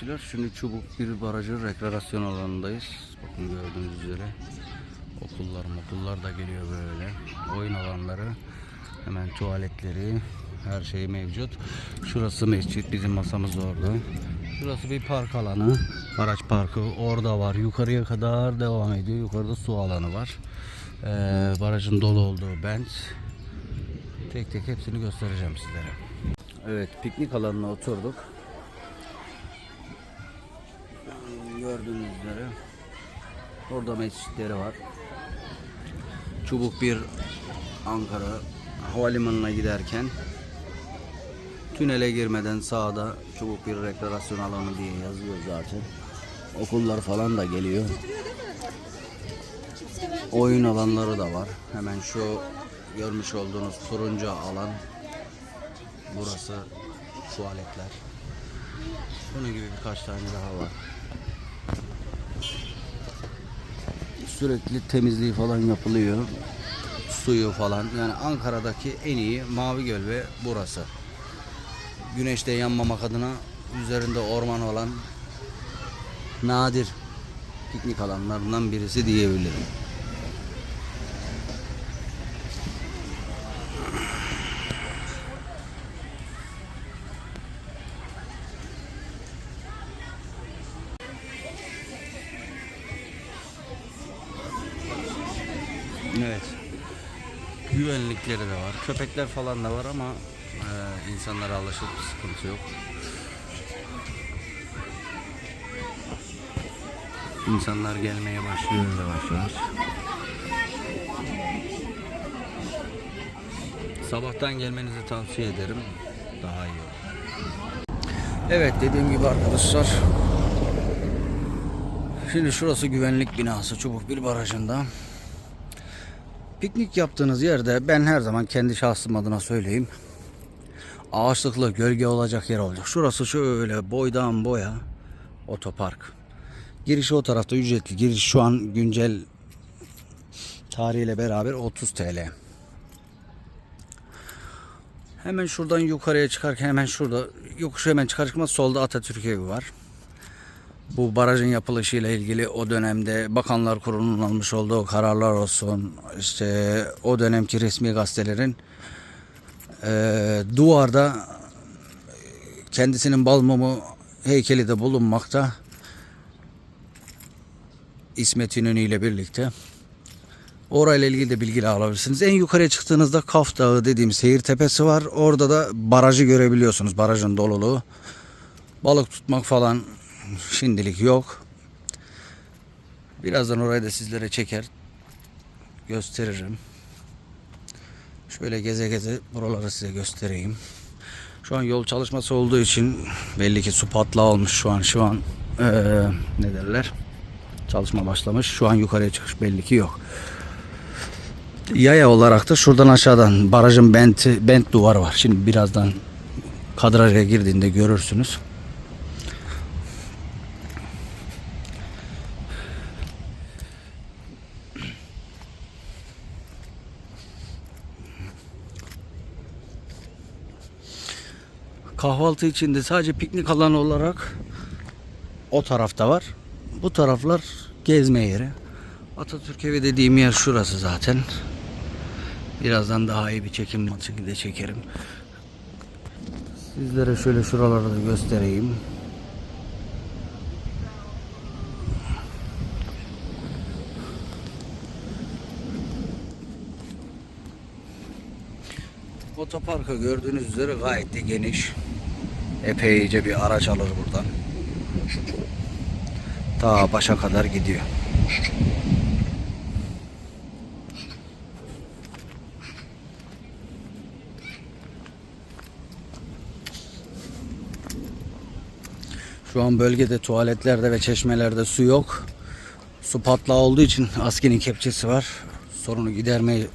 Takipçiler, şimdi Çubuk bir barajı rekreasyon alanındayız. Bakın gördüğünüz üzere okullar okullar da geliyor böyle. Oyun alanları, hemen tuvaletleri, her şey mevcut. Şurası mescit, bizim masamız orada. Şurası bir park alanı, araç parkı orada var. Yukarıya kadar devam ediyor. Yukarıda su alanı var. Ee, barajın dolu olduğu bent. Tek tek hepsini göstereceğim sizlere. Evet, piknik alanına oturduk. Gördüğünüz üzere orada mescitleri var. Çubuk bir Ankara havalimanına giderken tünele girmeden sağda Çubuk bir rekreasyon alanı diye yazıyor zaten. Okullar falan da geliyor. Oyun alanları da var. Hemen şu görmüş olduğunuz turuncu alan burası tuvaletler. Bunun gibi birkaç tane daha var. Sürekli temizliği falan yapılıyor. Suyu falan. Yani Ankara'daki en iyi Mavi Göl ve burası. Güneşte yanmamak adına üzerinde orman olan nadir piknik alanlarından birisi diyebilirim. Köpekler falan da var ama e, insanlara alışıp sıkıntı yok. İnsanlar gelmeye başlıyor yavaş yavaş. Sabahtan gelmenizi tavsiye ederim. Daha iyi olur. Evet dediğim gibi arkadaşlar. Şimdi şurası güvenlik binası Çubuk bir barajında. Piknik yaptığınız yerde ben her zaman kendi şahsım adına söyleyeyim. Ağaçlıklı gölge olacak yer olacak. Şurası şöyle boydan boya otopark. Girişi o tarafta ücretli. Giriş şu an güncel tarihiyle beraber 30 TL. Hemen şuradan yukarıya çıkarken hemen şurada yokuş hemen çıkar çıkmaz solda Atatürk evi var. Bu barajın yapılışıyla ilgili o dönemde Bakanlar Kurulu'nun almış olduğu kararlar olsun, işte o dönemki resmi gazetelerin eee, duvarda kendisinin bal mumu heykeli de bulunmakta. İsmet İnönü ile birlikte. Orayla ilgili de bilgi alabilirsiniz. En yukarıya çıktığınızda Kaf Dağı dediğimiz seyir tepesi var. Orada da barajı görebiliyorsunuz. Barajın doluluğu. Balık tutmak falan şimdilik yok. Birazdan orayı da sizlere çeker gösteririm. Şöyle geze geze buraları size göstereyim. Şu an yol çalışması olduğu için belli ki su patlağı olmuş şu an şu an eee, ne derler çalışma başlamış. Şu an yukarıya çıkış belli ki yok. Yaya olarak da şuradan aşağıdan barajın benti, bent duvarı var. Şimdi birazdan kadraja girdiğinde görürsünüz. Kahvaltı için de sadece piknik alanı olarak o tarafta var. Bu taraflar gezme yeri. Atatürk evi dediğim yer şurası zaten. Birazdan daha iyi bir çekim şekilde çekerim. Sizlere şöyle şuraları da göstereyim. Otoparkı gördüğünüz üzere gayet de geniş. Epeyce bir araç alır buradan. Ta başa kadar gidiyor. Şu an bölgede tuvaletlerde ve çeşmelerde su yok. Su patlağı olduğu için askinin kepçesi var. Sorunu gidermeye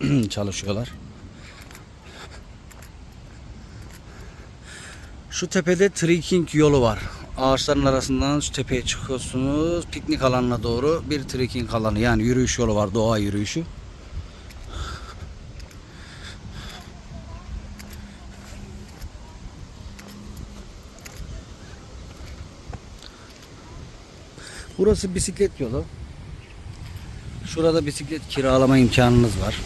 çalışıyorlar. Şu tepede trekking yolu var. Ağaçların arasından şu tepeye çıkıyorsunuz. Piknik alanına doğru bir trekking alanı yani yürüyüş yolu var. Doğa yürüyüşü. Burası bisiklet yolu. Şurada bisiklet kiralama imkanınız var.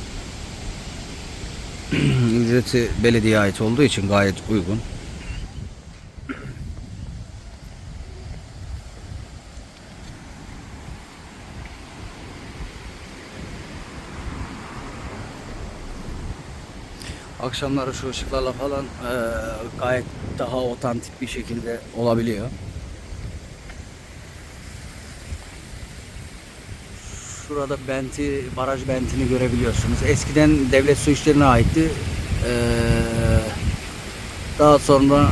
Ücreti belediye ait olduğu için gayet uygun. Akşamları şu ışıklarla falan eee, gayet daha otantik bir şekilde olabiliyor. Şurada benti, baraj bentini görebiliyorsunuz. Eskiden devlet su işlerine aitti. Eee, daha sonra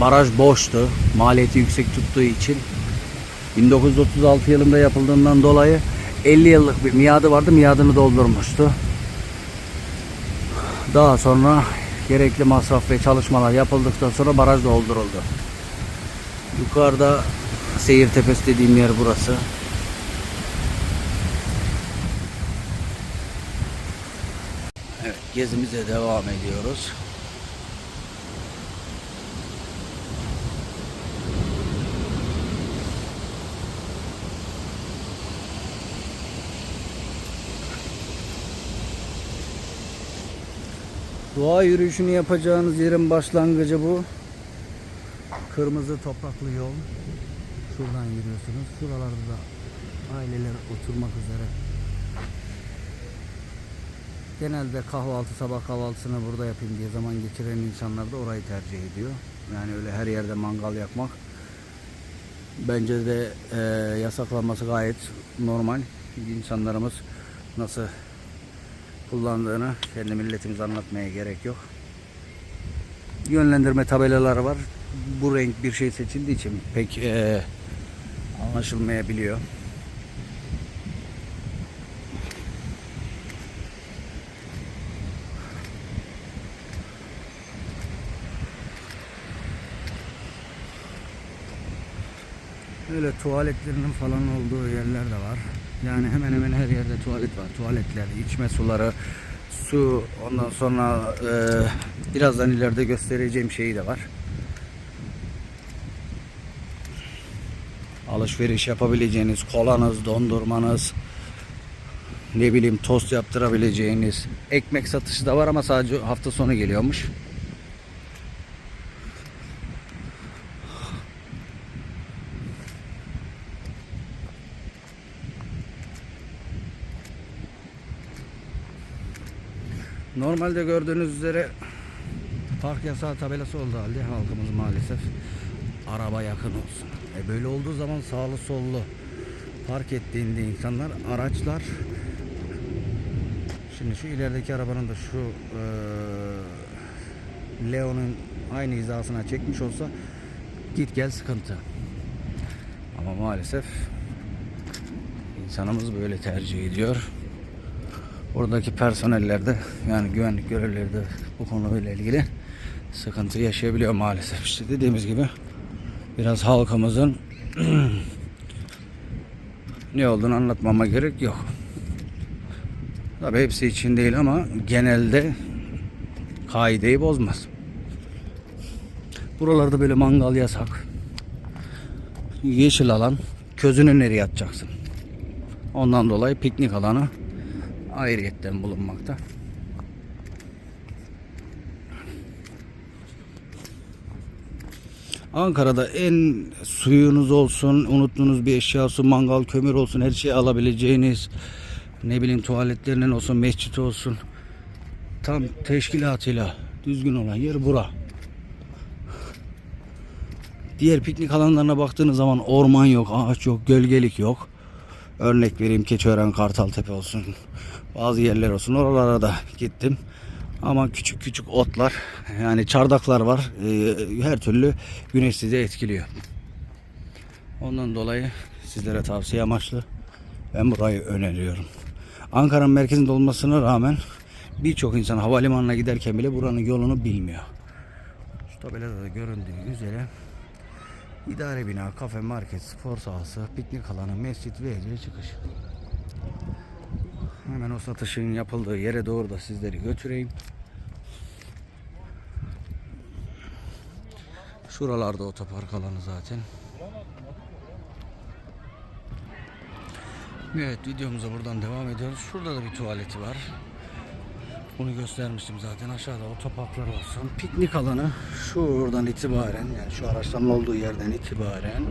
baraj boştu. Maliyeti yüksek tuttuğu için 1936 yılında yapıldığından dolayı 50 yıllık bir miadı vardı. Miadını doldurmuştu. Daha sonra gerekli masraf ve çalışmalar yapıldıktan sonra baraj dolduruldu. Yukarıda Seyir Tepesi dediğim yer burası. Evet, gezimize devam ediyoruz. Doğa yürüyüşünü yapacağınız yerin başlangıcı bu. Kırmızı topraklı yol. Şuradan yürüyorsunuz. Şuralarda da aileler oturmak üzere. Genelde kahvaltı sabah kahvaltısını burada yapayım diye zaman geçiren insanlar da orayı tercih ediyor. Yani öyle her yerde mangal yakmak bence de e, yasaklanması gayet normal. İnsanlarımız nasıl kullandığını kendi milletimize anlatmaya gerek yok. Yönlendirme tabelaları var. Bu renk bir şey seçildiği için pek eee, anlaşılmayabiliyor. Öyle tuvaletlerinin falan olduğu yerler de var. Yani hemen hemen her yerde tuvalet var. Tuvaletler, içme suları, su, ondan sonra e, birazdan ileride göstereceğim şeyi de var. Alışveriş yapabileceğiniz kolanız, dondurmanız, ne bileyim tost yaptırabileceğiniz ekmek satışı da var ama sadece hafta sonu geliyormuş. Normalde gördüğünüz üzere park yasağı tabelası oldu halde halkımız maalesef araba yakın olsun. E böyle olduğu zaman sağlı sollu park ettiğinde insanlar araçlar şimdi şu ilerideki arabanın da şu eee, Leon'un aynı hizasına çekmiş olsa git gel sıkıntı. Ama maalesef insanımız böyle tercih ediyor. Oradaki personeller de yani güvenlik görevlileri de bu konuyla ilgili sıkıntı yaşayabiliyor maalesef. İşte dediğimiz gibi biraz halkımızın ne olduğunu anlatmama gerek yok. Tabi hepsi için değil ama genelde kaideyi bozmaz. Buralarda böyle mangal yasak. Yeşil alan közünü nereye atacaksın? Ondan dolayı piknik alanı ayrıyetten bulunmakta. Ankara'da en suyunuz olsun, unuttuğunuz bir eşya olsun, mangal, kömür olsun, her şeyi alabileceğiniz, ne bileyim tuvaletlerinin olsun, mescit olsun, tam teşkilatıyla düzgün olan yer bura. Diğer piknik alanlarına baktığınız zaman orman yok, ağaç yok, gölgelik yok. Örnek vereyim Keçiören, Kartaltepe olsun. Bazı yerler olsun. Oralara da gittim. Ama küçük küçük otlar yani çardaklar var. Ee, her türlü güneş sizi etkiliyor. Ondan dolayı sizlere tavsiye amaçlı ben burayı öneriyorum. Ankara'nın merkezinde olmasına rağmen birçok insan havalimanına giderken bile buranın yolunu bilmiyor. Şu tabelada da göründüğü üzere İdare bina, kafe, market, spor sahası, piknik alanı, mescit ve evcil çıkış. Hemen o satışın yapıldığı yere doğru da sizleri götüreyim. Şuralarda otopark alanı zaten. Evet videomuza buradan devam ediyoruz. Şurada da bir tuvaleti var. Bunu göstermiştim zaten. Aşağıda otoparklar olsun. Piknik alanı şuradan itibaren yani şu araçların olduğu yerden itibaren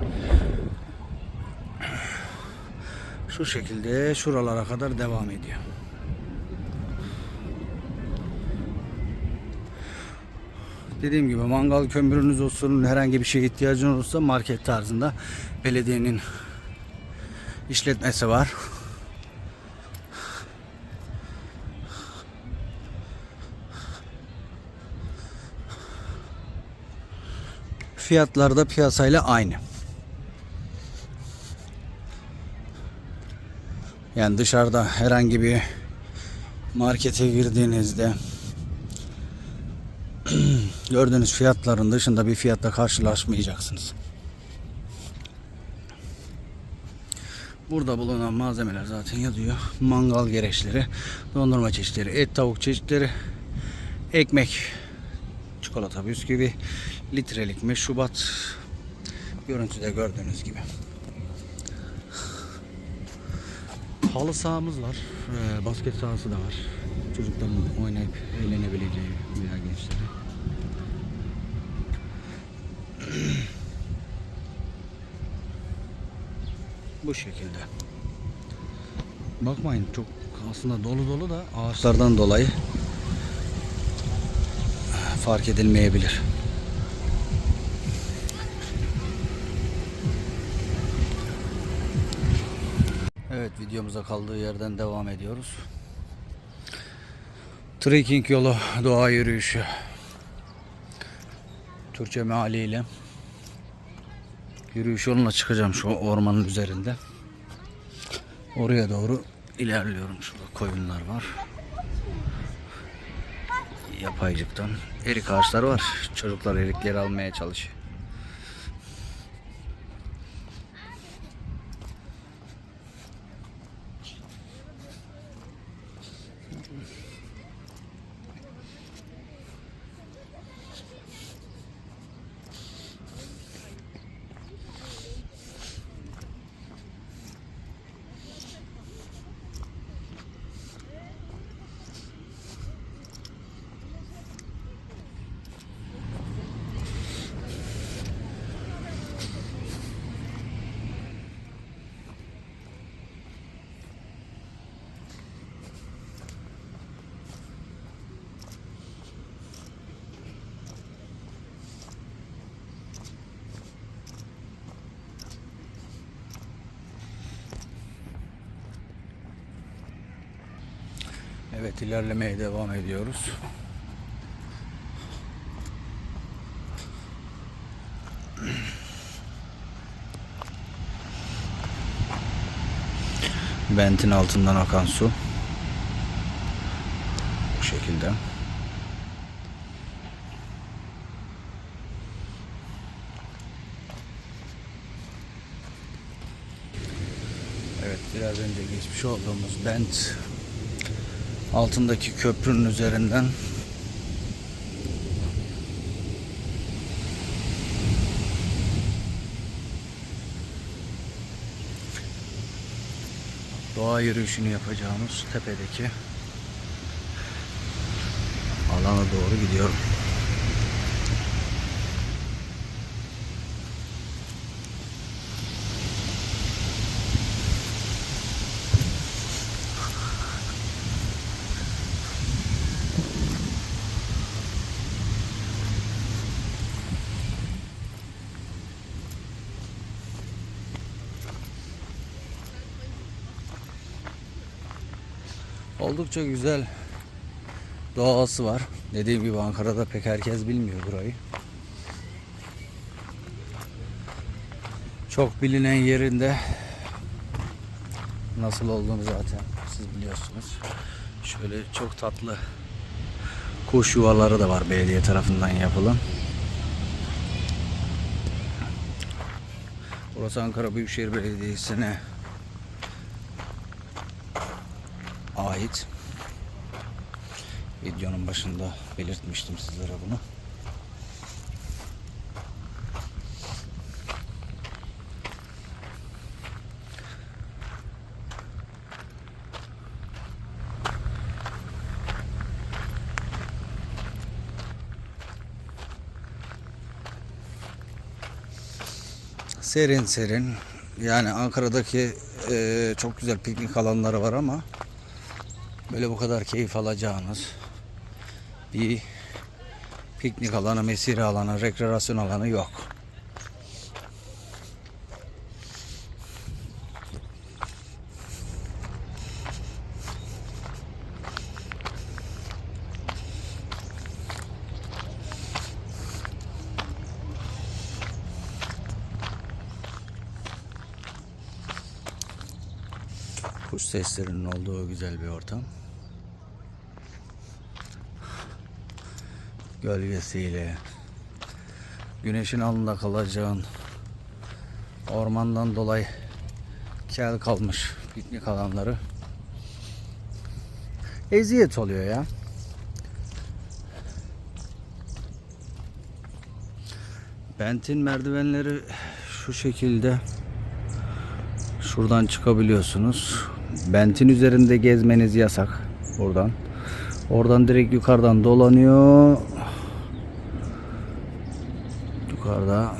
şu şekilde şuralara kadar devam ediyor. Dediğim gibi mangal kömürünüz olsun herhangi bir şeye ihtiyacın olursa market tarzında belediyenin işletmesi var. Fiyatlar da piyasayla aynı. Yani dışarıda herhangi bir markete girdiğinizde gördüğünüz fiyatların dışında bir fiyatla karşılaşmayacaksınız. Burada bulunan malzemeler zaten yazıyor. Mangal gereçleri, dondurma çeşitleri, et tavuk çeşitleri, ekmek, çikolata bisküvi, litrelik meşrubat. Görüntüde gördüğünüz gibi. Halı sahamız var. Ee, basket sahası da var. Çocukların oynayıp eğlenebileceği veya gençleri. Bu şekilde. Bakmayın çok aslında dolu dolu da ağaçlardan dolayı fark edilmeyebilir. Videomuza kaldığı yerden devam ediyoruz. Trekking yolu doğa yürüyüşü. Türkçe mealiyle yürüyüş yoluna çıkacağım şu ormanın üzerinde. Oraya doğru ilerliyorum. Şurada koyunlar var. Yapaycıktan. Erik ağaçları var. Çocuklar erikleri almaya çalışıyor. Evet ilerlemeye devam ediyoruz. Bentin altından akan su. Bu şekilde. Evet biraz önce geçmiş olduğumuz Bent altındaki köprünün üzerinden doğa yürüyüşünü yapacağımız tepedeki alana doğru gidiyorum. Oldukça güzel doğası var. Dediğim gibi Ankara'da pek herkes bilmiyor burayı. Çok bilinen yerinde nasıl olduğunu zaten siz biliyorsunuz. Şöyle çok tatlı kuş yuvaları da var belediye tarafından yapılan. Burası Ankara Büyükşehir Belediyesi'ne ait. Videonun başında belirtmiştim sizlere bunu. Serin serin yani Ankara'daki e, çok güzel piknik alanları var ama böyle bu kadar keyif alacağınız bir piknik alanı, mesire alanı, rekreasyon alanı yok. Kuş seslerinin olduğu güzel bir ortam. Gölgesiyle güneşin altında kalacağın ormandan dolayı kel kalmış piknik alanları eziyet oluyor ya. Bentin merdivenleri şu şekilde Şuradan çıkabiliyorsunuz. Bentin üzerinde gezmeniz yasak. Buradan. Oradan direkt yukarıdan dolanıyor. Yukarıda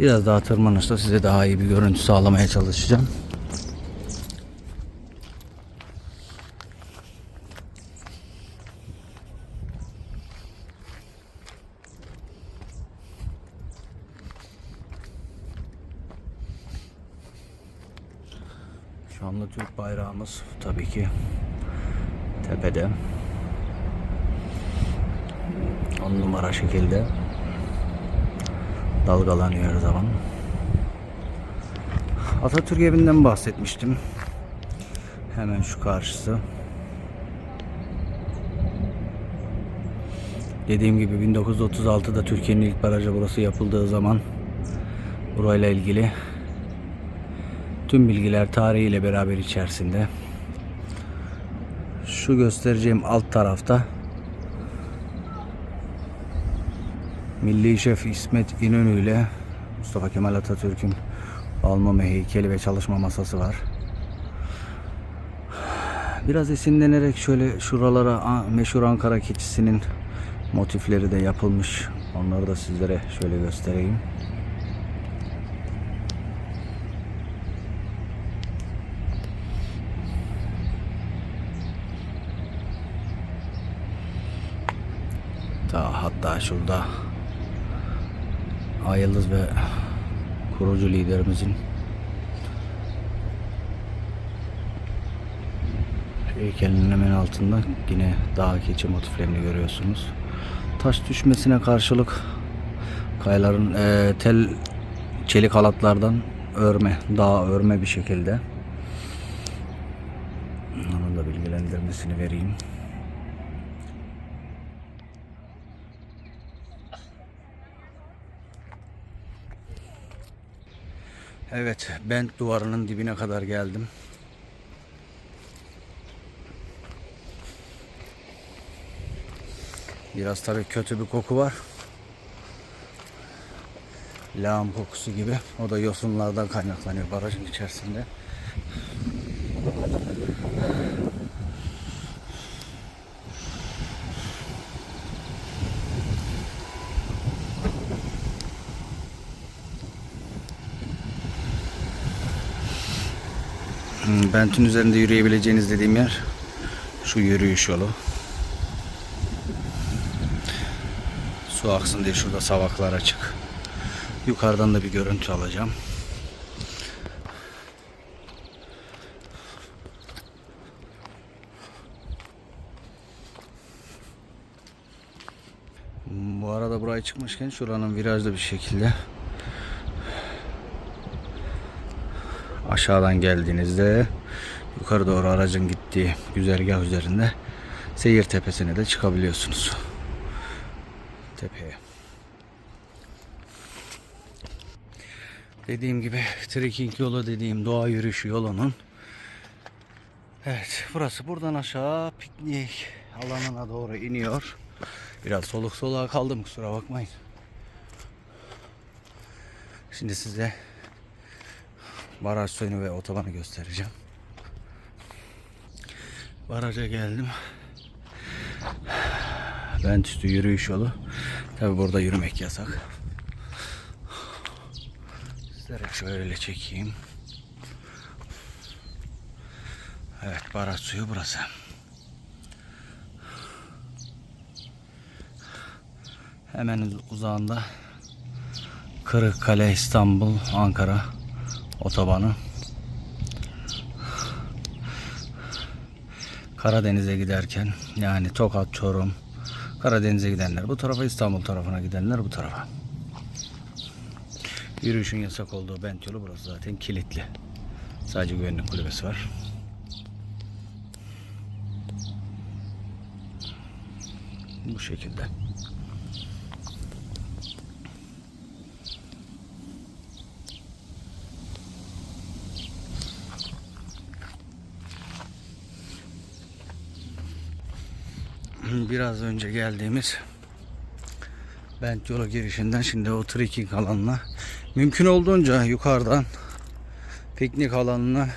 biraz daha tırmanışta size daha iyi bir görüntü sağlamaya çalışacağım. Şanlı Türk bayrağımız tabii ki tepede. On numara şekilde dalgalanıyor zaman. Atatürk evinden bahsetmiştim. Hemen şu karşısı. Dediğim gibi 1936'da Türkiye'nin ilk barajı burası yapıldığı zaman burayla ilgili Tüm bilgiler tarihiyle beraber içerisinde. Şu göstereceğim alt tarafta Milli Şef İsmet İnönü ile Mustafa Kemal Atatürk'ün alma heykeli ve çalışma masası var. Biraz esinlenerek şöyle şuralara meşhur Ankara keçisinin motifleri de yapılmış. Onları da sizlere şöyle göstereyim. Daha hatta şurada Ayıldız ve kurucu liderimizin heykelinin hemen altında yine dağ keçi motiflerini görüyorsunuz. Taş düşmesine karşılık kayaların eee, tel çelik halatlardan örme, dağ örme bir şekilde. Onun da bilgilendirmesini vereyim. Evet, bent duvarının dibine kadar geldim. Biraz tabii kötü bir koku var. Lağım kokusu gibi. O da yosunlardan kaynaklanıyor barajın içerisinde. Bentin üzerinde yürüyebileceğiniz dediğim yer şu yürüyüş yolu. Su aksın diye şurada savaklar açık. Yukarıdan da bir görüntü alacağım. Bu arada buraya çıkmışken şuranın virajlı bir şekilde aşağıdan geldiğinizde yukarı doğru aracın gittiği güzergah üzerinde seyir tepesine de çıkabiliyorsunuz. Tepeye. Dediğim gibi trekking yolu dediğim doğa yürüyüşü yolunun Evet burası buradan aşağı piknik alanına doğru iniyor. Biraz soluk soluğa kaldım kusura bakmayın. Şimdi size baraj suyunu ve otobanı göstereceğim. Baraja geldim. Bent üstü yürüyüş yolu. Tabi burada yürümek yasak. Sizlere şöyle çekeyim. Evet baraj suyu burası. Hemen uzağında Kırıkkale, İstanbul, Ankara otobanı. Karadeniz'e giderken yani Tokat, Çorum, Karadeniz'e gidenler bu tarafa, İstanbul tarafına gidenler bu tarafa. Yürüyüşün yasak olduğu bent yolu burası zaten kilitli. Sadece güvenlik kulübesi var. Bu şekilde. Biraz önce geldiğimiz Bent yola girişinden şimdi o trekking alanına mümkün olduğunca yukarıdan piknik alanına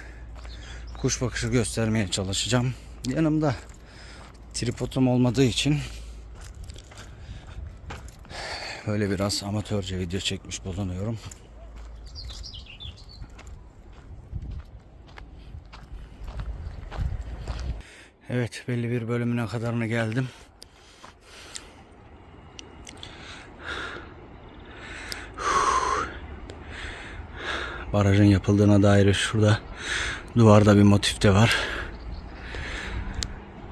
kuş bakışı göstermeye çalışacağım. Yanımda tripodum olmadığı için böyle biraz amatörce video çekmiş bulunuyorum. Evet belli bir bölümüne kadarına geldim. Barajın yapıldığına dair şurada duvarda bir motif de var.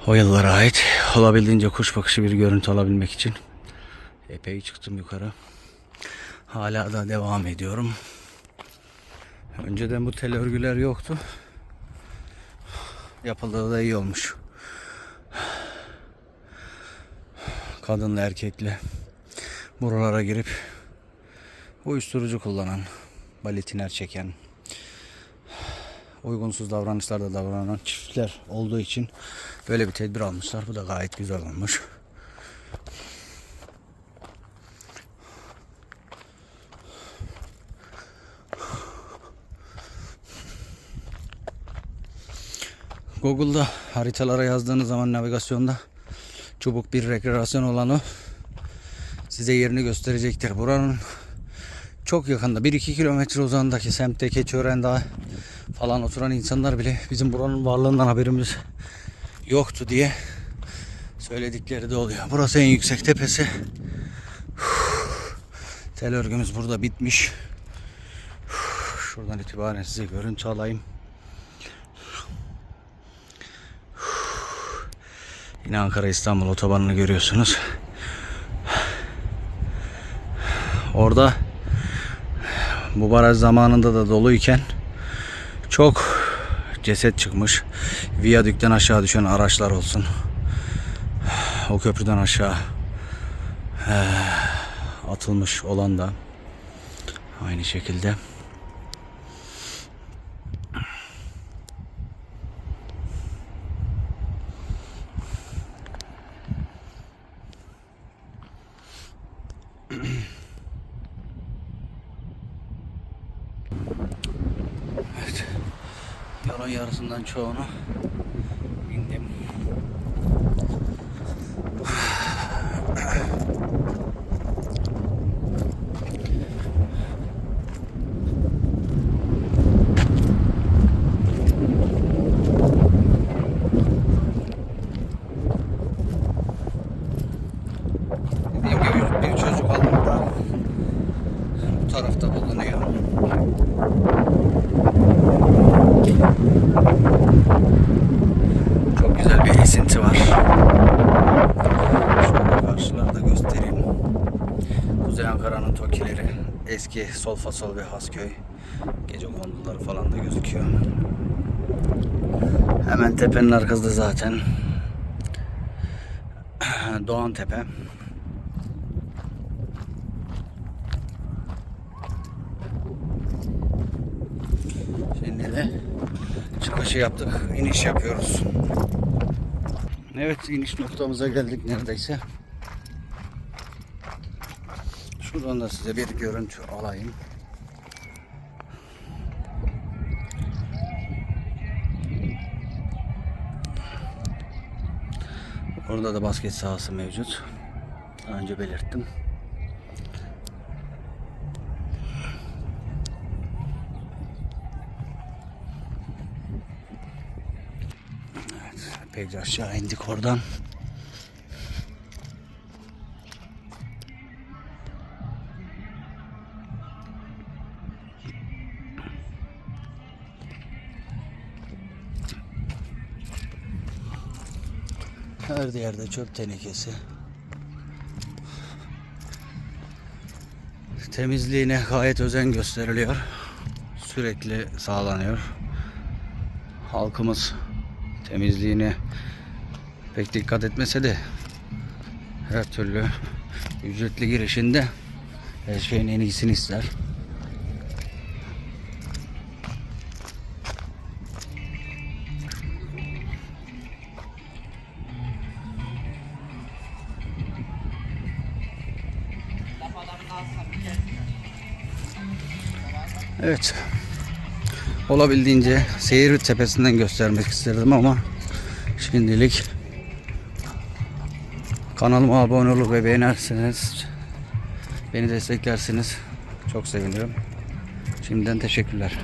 O yıllara ait olabildiğince kuş bakışı bir görüntü alabilmek için epey çıktım yukarı. Hala da devam ediyorum. Önceden bu tel örgüler yoktu. Yapıldığı da iyi olmuş. Kadınla erkekle buralara girip uyuşturucu kullanan, baletiner çeken, uygunsuz davranışlarda davranan çiftler olduğu için böyle bir tedbir almışlar. Bu da gayet güzel olmuş. Google'da haritalara yazdığınız zaman navigasyonda çubuk bir rekreasyon alanı size yerini gösterecektir. Buranın çok yakında 1-2 kilometre uzağındaki semtte Keçiören Dağı falan oturan insanlar bile bizim buranın varlığından haberimiz yoktu diye söyledikleri de oluyor. Burası en yüksek tepesi. Tel örgümüz burada bitmiş. Şuradan itibaren size görüntü alayım. Yine Ankara İstanbul otobanını görüyorsunuz. Orada bu baraj zamanında da doluyken çok ceset çıkmış. Viyadükten aşağı düşen araçlar olsun. O köprüden aşağı eh, atılmış olan da aynı şekilde. sono Eski Solfasol ve Hasköy. Gece konduları falan da gözüküyor. Hemen tepenin arkasında zaten Doğan Tepe. Şimdi de çıkışı yaptık. iniş yapıyoruz. Evet iniş noktamıza geldik neredeyse. Şuradan da size bir görüntü alayım. Orada da basket sahası mevcut. Daha önce belirttim. Evet, epeyce aşağı indik oradan. Her yerde çöp tenekesi. Temizliğine gayet özen gösteriliyor. Sürekli sağlanıyor. Halkımız temizliğine pek dikkat etmese de her türlü ücretli girişinde her şeyin en iyisini ister. Evet. Olabildiğince seyir tepesinden göstermek isterdim ama şimdilik kanalıma abone olur ve beğenirseniz beni desteklersiniz. Çok sevinirim. Şimdiden teşekkürler.